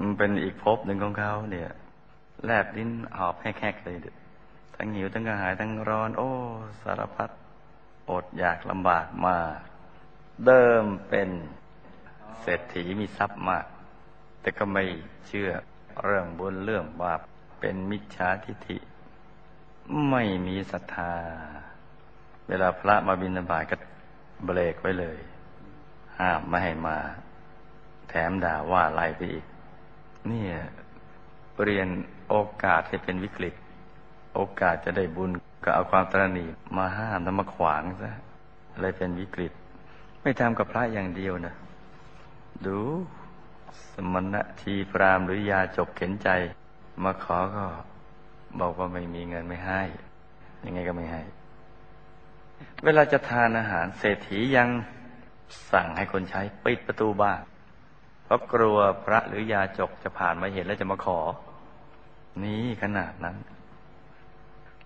มันเป็นอีกภพหนึ่งของเขาเนี่ย แลบลิ้นหอบแหกๆเลยทั้งหิวทั้งกระหายทั้งร้อน โอ้สารพัดอดอยากลำบากมาก เดิมเป็นเศรษฐีมีทรัพย์มาก แต่ก็ไม่เชื่อเรื่องบุญเรื่องบาปเป็นมิจฉาทิฐิ ไม่มีศรัทธา เวลาพระมาบิณฑบาตก็เบรกไว้เลย ห้ามไม่ให้มา แถมด่าว่าไล่ไปอีก เนี่ยเปลี่ยนโอกาสให้เป็นวิกฤต โอกาสจะได้บุญก็เอาความตรณีมาห้ามแล้วมาขวางซะเลยเป็นวิกฤต ไม่ทำกับพระอย่างเดียวนะดูสมณะทีพรามหรือยาจบเข็นใจ มาขอก็บอกว่าไม่มีเงินไม่ให้ ยังไงก็ไม่ให้ เวลาจะทานอาหารเศรษฐียังสั่งให้คนใช้ปิดประตูบ้าน ราะกลัวพระหรือยาจกจะผ่านมาเห็นแล้วจะมาขอ นี่ขนาดนั้น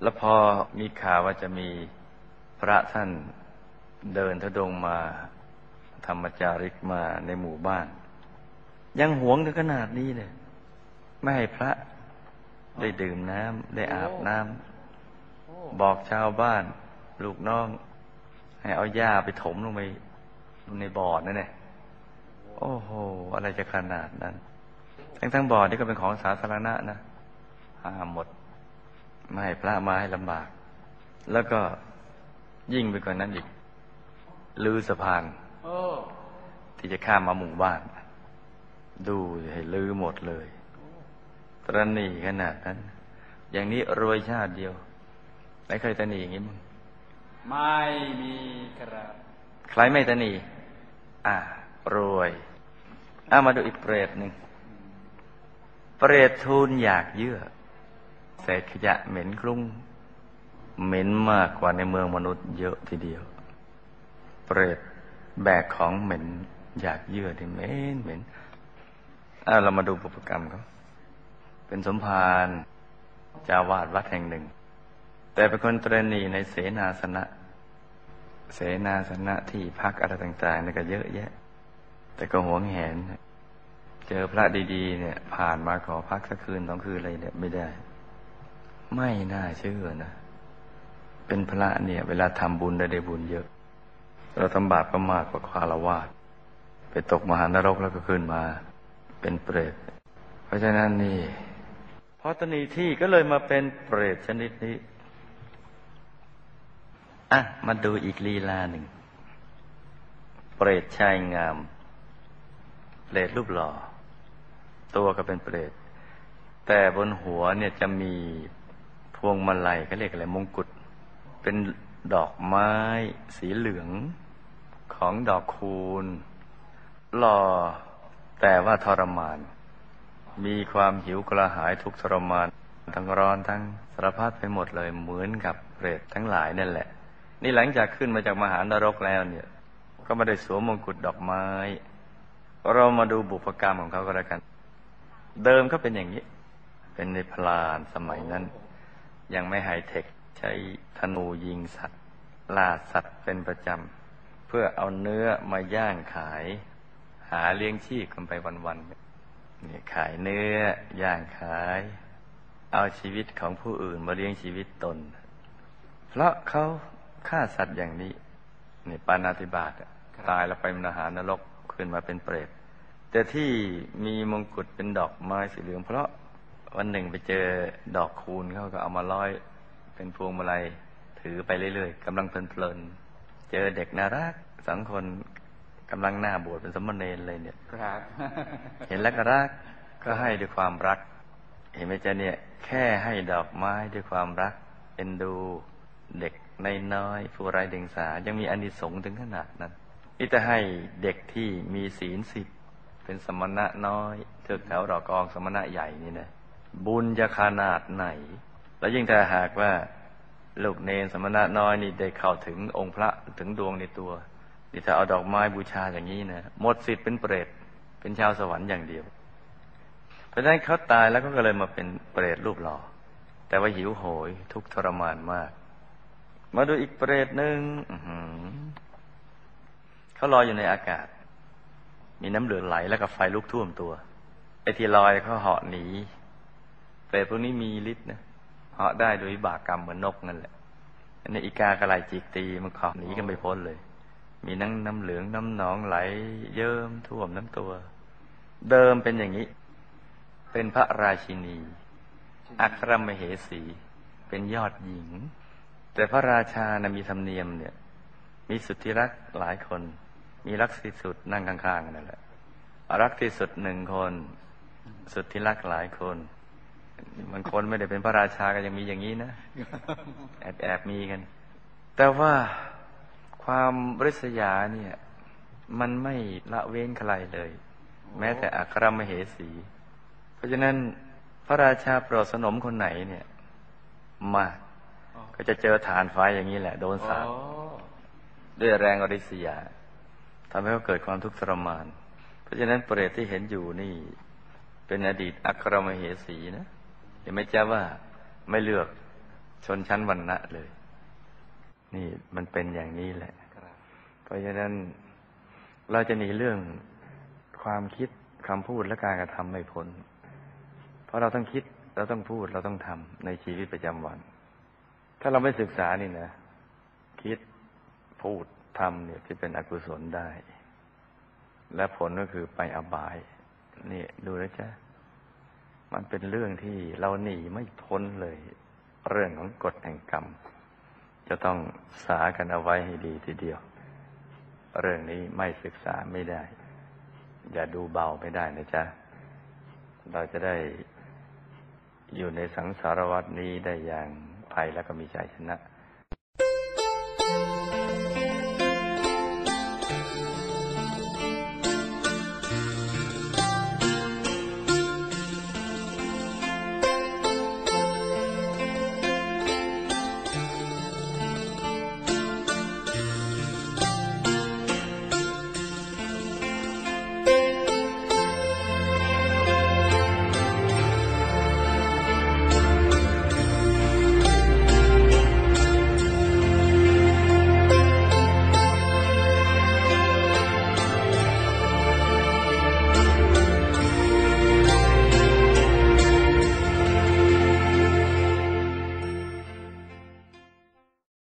แล้วพอมีข่าวว่าจะมีพระท่านเดินทดงมา ธรรมจาริกมาในหมู่บ้าน ยังหวงถึงขนาดนี้เลยไม่ให้พระได้ดื่มน้ำได้อาบน้ำบอกชาวบ้าน ลูกน้อง ให้เอาหญ้าไปถมลงไปในบ่อนั่นแหละ โอ้โห อะไรจะขนาดนั้น ทั้งทั้งบ่อนี่ก็เป็นของสาธารณะนะห้ามหมด ไม่ให้พระมาให้ลำบาก แล้วก็ยิ่งไปกว่านั้นอีกลือสะพานที่จะข้ามมาหมู่บ้าน ดูให้ลือหมดเลยตรณีขนาดนั้น อย่างนี้รวยชาติเดียวไม่เคยตรณีอย่างนี้มั้งไม่มีครับ ใครไม่ตรณีอ่า รวยเอามาดูอีกเปรตหนึ่งเปรตทูลอยากเยื่อเศษขยะเหม็นคลุ้งเหม็นมากกว่าในเมืองมนุษย์เยอะทีเดียว เปรตแบกของเหม็น อยากเยื่อที่เหม็นเหม็นเอาเรามาดูปุพกรรมเขาเป็นสมภารจาวาดวัดแห่งหนึ่ง แต่เป็นคนตรณีในเสนาสนะ เสนาสนะที่พักอะไรต่างๆนี่ก็เยอะแยะ แต่ก็หวงแหน เจอพระดีๆ เนี่ย ผ่านมาขอพักสักคืนสองคืนอะไรเนี่ยไม่ได้ ไม่น่าเชื่อนะ เป็นพระเนี่ย เวลาทำบุญได้ได้บุญเยอะ เราทำบาปก็มากกว่าคารวาดไปตกมหานรกแล้วก็ขึ้นมา เป็นเปรต เพราะฉะนั้นนี่พอตนีที่ก็เลยมาเป็นเปรตชนิดนี้อะมาดูอีกลีลาหนึ่ง เปรตชายงาม เปรตรูปหล่อ ตัวก็เป็นเปรตแต่บนหัวเนี่ยจะมีพวงมาลัยก็เรียกอะไรมงกุฎเป็นดอกไม้สีเหลืองของดอกคูณหล่อแต่ว่าทรมาน มีความหิวกระหายทุกทรมาน ทั้งร้อนทั้งสารพัดไปหมดเลยเหมือนกับเปรตทั้งหลายนั่นแหละ นี่หลังจากขึ้นมาจากมหานรกแล้วเนี่ย ก็ไม่ได้สวมมงกุฎดอกไม้ เรามาดูบุพกรรมของเขาก็แล้วกัน เดิมเขาเป็นอย่างนี้ เป็นในพลานสมัยนั้น ยังไม่ไฮเทคใช้ธนูยิงสัตว์ล่าสัตว์เป็นประจำ เพื่อเอาเนื้อมาย่างขาย หาเลี้ยงชีพกันไปวันๆเนี่ยขายเนื้อย่างขาย เอาชีวิตของผู้อื่นมาเลี้ยงชีวิตตน เพราะเขาฆ่าสัตว์อย่างนี้นี่ปานาติบาตตายแล้วไปมหานรก ขึ้นมาเป็นเปรตแต่ที่มีมงกุฎเป็นดอกไม้สีเหลือง เพราะวันหนึ่งไปเจอดอกคูณเขาก็เอามาร้อยเป็นพวงมาลัยถือไปเรื่อยๆกำลังเพลินๆเจอเด็กน่ารักสองคนกำลังหน้าบวชเป็นสมณเณรเลยเนี่ยครับเห็นแล้วก็รักก็ให้ด้วยความรัก เห็นไหมจ๊ะเนี่ย แค่ให้ดอกไม้ด้วยความรักเอ็นดู เด็กในน้อยผู้ไร้เดียงสายังมีอนิสงส์ถึงขนาดนั้น นี่จะให้เด็กที่มีศีลสิบเป็นสมณะน้อยเทือกแถวดอกกองสมณะใหญ่นี่นะบุญจะขนาดไหน แล้วยิ่งถ้าหากว่าลูกเนนสมณะน้อยนี่ได้เข้าถึงองค์พระถึงดวงในตัวนี่ถ้าเอาดอกไม้บูชาอย่างนี้นะหมดสิทธิ์เป็นเปรตเป็นชาวสวรรค์อย่างเดียว เพราะฉะนั้นเขาตายแล้วก็เลยมาเป็นเปรตรูปหล่อแต่ว่าหิวโหยทุกทรมานมาก มาดูอีกเปรตหนึ่ง เขาลอยอยู่ในอากาศ มีน้ำเหลืองไหลแล้วก็ไฟลุกท่วมตัวไอ้ที่ลอยเขาเหาะหนีเปรตพวกนี้มีฤทธิ์นะเหาะได้โดยบากกรรมเหมือนนกนั่นแหละอันนี้อีกากระไรจิกตีมันเขอหนีกันไปพ้นเลย มีน้ำน้ำเหลืองน้ำหนองไหล เยิ้มท่วมน้ำตัว เดิมเป็นอย่างนี้ เป็นพระราชินี อัครมเหสี เป็นยอดหญิง แต่พระราชานะมีธรรมเนียมเนี่ย มีสุดที่รักหลายคน มีรักที่สุดนั่งข้างๆนั่นแหละ รักที่สุดหนึ่งคน สุดที่รักหลายคนบางคนไม่ได้เป็นพระราชาก็ยังมีอย่างนี้นะ แอบแอบมีกัน แต่ว่าความริษยาเนี่ย มันไม่ละเว้นใครเลย แม้แต่อัครมเหสี เพราะฉะนั้นพระราชาโปรดสนมคนไหนเนี่ย มาอ๋อก็จะเจอฐานไฟอย่างนี้แหละ โดนสาดอ๋อด้วยแรงอริษยา ทำให้เขาเกิดความทุกข์ทรมาน เพราะฉะนั้นเปรตที่เห็นอยู่นี่ เป็นอดีตอัครมเหสีนะอย่าไม่จ้าว่าไม่เลือกชนชั้นวรรณะเลย นี่มันเป็นอย่างนี้แหละ เพราะฉะนั้นเราจะหนีเรื่องความคิดคำพูดและการกระทำไม่พ้น เพราะเราต้องคิดเราต้องพูดเราต้องทำในชีวิตประจำวัน ถ้าเราไม่ศึกษานี่นะ คิดพูด ทำเนี่ยที่เป็นอกุศลได้ และผลก็คือไปอบาย นี่ดูนะจ๊ะ มันเป็นเรื่องที่เราหนีไม่พ้นเลย เรื่องของกฎแห่งกรรม จะต้องสากันเอาไว้ให้ดีทีเดียว เรื่องนี้ไม่ศึกษาไม่ได้ อย่าดูเบาไม่ได้นะจ๊ะ เราจะได้อยู่ในสังสารวัตนี้ได้อย่างภัยและก็มีชัยชนะ